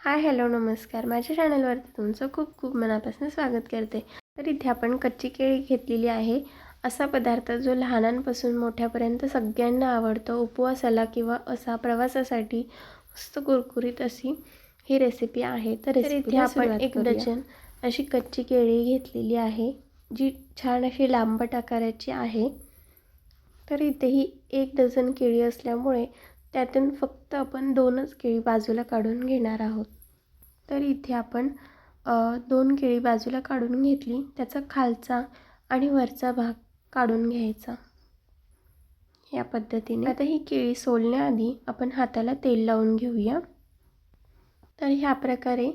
Hi hello नमस्कार. माझ्या चॅनलवरती तुमचं खूप खूप मनापासून स्वागत करते. तर इथे आपण कच्ची केळी घेतलेली आहे. असा पदार्थ जो लहानांपासून मोठ्यापर्यंत सगळ्यांना आवडतो उपवासाला किंवा असा प्रवासासाठी मस्त कुरकुरीत अशी ही रेसिपी आहे. तर इथे आपण एक डझन अशी कच्ची केळी घेतलेली आहे जी छान अशी लांबट आकाराची आहे. तर इथे ही एक डझन केळी असल्यामुळे त्यातून फक्त आपण दोनच केळी बाजूला काढून घेणार आहोत. तर इथे आपण दोन केळी बाजूला काढून घेतली. त्याचा खालचा आणि वरचा भाग काढून घ्यायचा. या पद्धतीने. आता ही केळी सोलण्याआधी आपण हाताला तेल लावून घेऊया. तर ह्या प्रकारे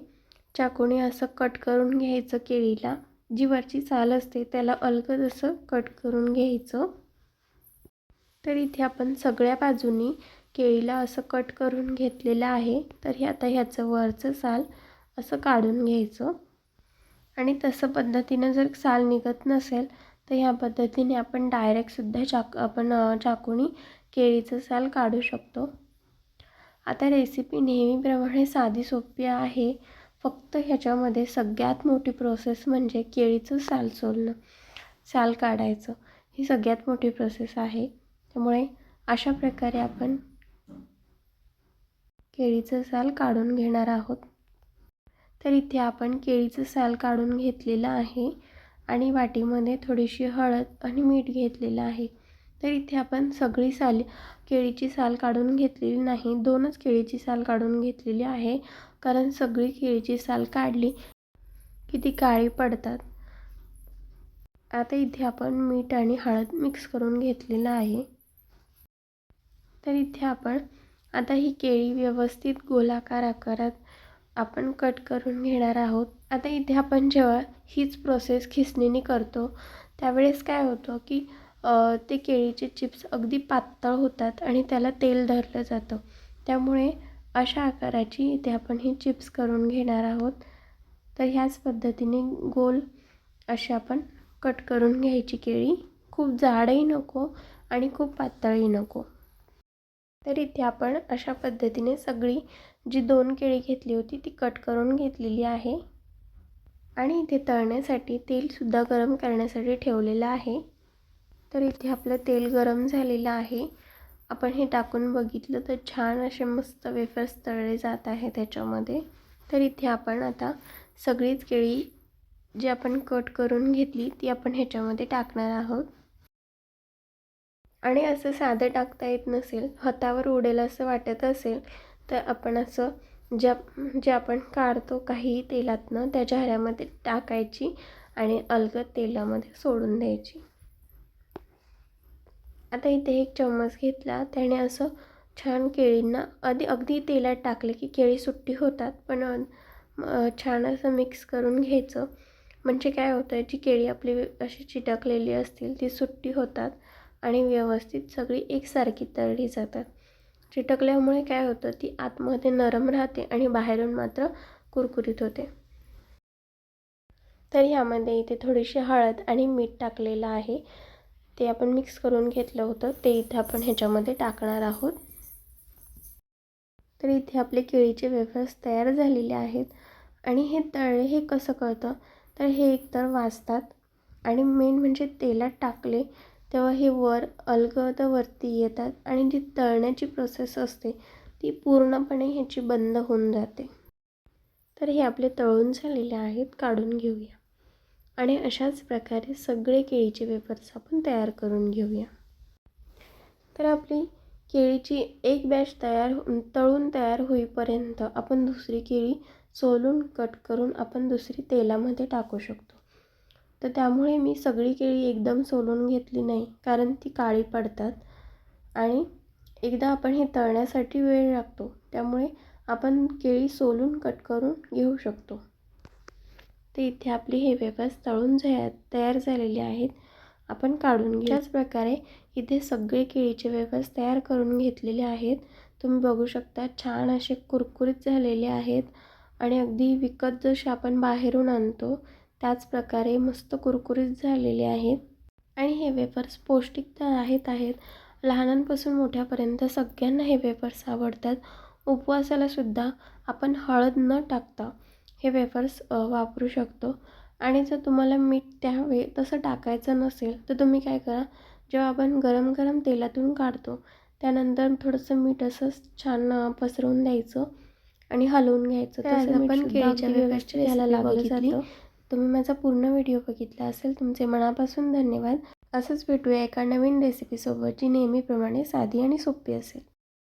चाकूने असं कट करून घ्यायचं केळीला. जी वरची साल असते त्याला अलगद असं कट करून घ्यायचं. तर इथे आपण सगळ्या बाजूनी केळीला असं कट करून घेतलेलं आहे. तर हे आता ह्याचं वरचं साल असं काढून घ्यायचं. आणि तसं पद्धतीनं जर साल निघत नसेल तर ह्या पद्धतीने आपण डायरेक्टसुद्धा चाक आपण चाकूनी केळीचं साल काढू शकतो. आता रेसिपी नेहमीप्रमाणे साधी सोपी आहे. फक्त ह्याच्यामध्ये सगळ्यात मोठी प्रोसेस म्हणजे केळीचं साल सोलणं. साल काढायचं. ही सगळ्यात मोठी प्रोसेस आहे. त्यामुळे अशा प्रकारे आपण केळीचं साल काढून घेणार आहोत. तर इथे आपण केळीचं साल काढून घेतलेलं आहे आणि वाटीमध्ये थोडीशी हळद आणि मीठ घेतलेलं आहे. तर इथे आपण सगळी साल केळीची साल काढून घेतलेली नाही दोनच केळीची साल काढून घेतलेली आहे. कारण सगळी केळीची साल काढली की ती काळी पडतात. आता इथे आपण मीठ आणि हळद मिक्स करून घेतलेलं आहे. तर इथे आपण आता ही केळी व्यवस्थित गोलाकार आकारात आपण कट करून घेणार आहोत. आता इथे आपण जेव्हा हीच प्रोसेस खिसणीने करतो त्यावेळेस काय होतं की ते केळीचे चिप्स अगदी पातळ होतात आणि त्याला तेल धरलं जातं. त्यामुळे अशा आकाराची इथे आपण ही चिप्स करून घेणार आहोत. तर ह्याच पद्धतीने गोल अशी आपण कट करून घ्यायची केळी. खूप जाडही नको आणि खूप पातळही नको. तर इथे आपण अशा पद्धतीने सगळी जी दोन केळी घेतली होती ती कट करून घेतलेली आहे. आणि इथे तळण्यासाठी तेलसुद्धा गरम करण्यासाठी ठेवलेलं आहे. तर इथे आपलं तेल गरम झालेलं आहे. आपण हे टाकून बघितलं तर छान असे मस्त वेफर्स तळले जात आहे त्याच्यामध्ये. तर इथे आपण आता सगळीच केळी जी आपण कट करून घेतली ती आपण ह्याच्यामध्ये टाकणार आहोत. आणि असं साधं टाकता येत नसेल हातावर उडेल असं वाटत असेल तर आपण असं ज्या जे आपण काढतो काही तेलातनं त्या चेहऱ्यामध्ये टाकायची आणि अलगद तेलामध्ये सोडून द्यायची. आता इथे एक चम्मच घेतला. त्याने असं छान केळींना आधी अगदी तेलात टाकले की केळी सुट्टी होतात पण छान असं मिक्स करून घ्यायचं. म्हणजे काय होतं जी केळी आपली अशी चिटकलेली असतील ती सुट्टी होतात. आणि व्यवस्थित सगळी एकसारखी तळली जातात. चिटकल्यामुळे काय होतं ती आतमध्ये नरम राहते आणि बाहेरून मात्र कुरकुरीत होते. तर ह्यामध्ये इथे थोडीशी हळद आणि मीठ टाकलेलं आहे. ते आपण मिक्स करून घेतलं होतं. ते इथे आपण ह्याच्यामध्ये टाकणार आहोत. तर इथे आपले केळीचे वेफर्स तयार झालेले आहेत. आणि हे तळले हे कसं कळतं? तर हे एकतर वाजतात आणि मेन म्हणजे तेलात टाकले तेव्हा हे वर अलगदवरती येतात आणि जी तळण्याची प्रोसेस असते ती पूर्णपणे ह्याची बंद होऊन जाते. तर हे आपले तळून झालेले आहेत काढून घेऊया. आणि अशाच प्रकारे सगळे केळीचे पेपर्स आपण तयार करून घेऊया. तर आपली केळीची एक बॅच तयार हो-, तळून तयार होईपर्यंत आपण दुसरी केळी सोलून कट करून आपण दुसरी तेलामध्ये टाकू शकतो. तर त्यामुळे मी सगळी केळी एकदम सोलून घेतली नाही कारण ती काळी पडतात. आणि एकदा आपण हे तळण्यासाठी वेळ लागतो त्यामुळे आपण केळी सोलून कट करून घेऊ शकतो. तर इथे आपली हे वेफर्स तळून झा तयार झालेले आहेत. आपण काढून घ्या प्रकारे इथे सगळे केळीचे वेफर्स तयार करून घेतलेले आहेत. तुम्ही बघू शकता छान असे कुरकुरीत झालेले आहेत. आणि अगदी विकत जसे आपण बाहेरून आणतो त्याचप्रकारे मस्त कुरकुरीत झालेले आहेत. आणि हे वेफर्स पौष्टिक तर आहेत आहेत. लहानांपासून मोठ्यापर्यंत सगळ्यांना हे वेफर्स आवडतात. उपवासालासुद्धा आपण हळद न टाकता हे वेफर्स वापरू शकतो. आणि जर तुम्हाला मीठ त्यावे तसं टाकायचं नसेल तर तुम्ही काय करा जेव्हा आपण गरम गरम तेलातून काढतो त्यानंतर थोडंसं मीठ असं छान पसरवून द्यायचं आणि हलवून घ्यायचं. तसं आपण केळीच्या वेफर्सची याला लागलं जातं. तुम्ही माझा पूर्ण व्हिडिओ बघितला असेल तुमचे मनापासून धन्यवाद. असंच भेटूया एका नवीन रेसिपीसोबत जी नेहमीप्रमाणे साधी आणि सोपी असेल.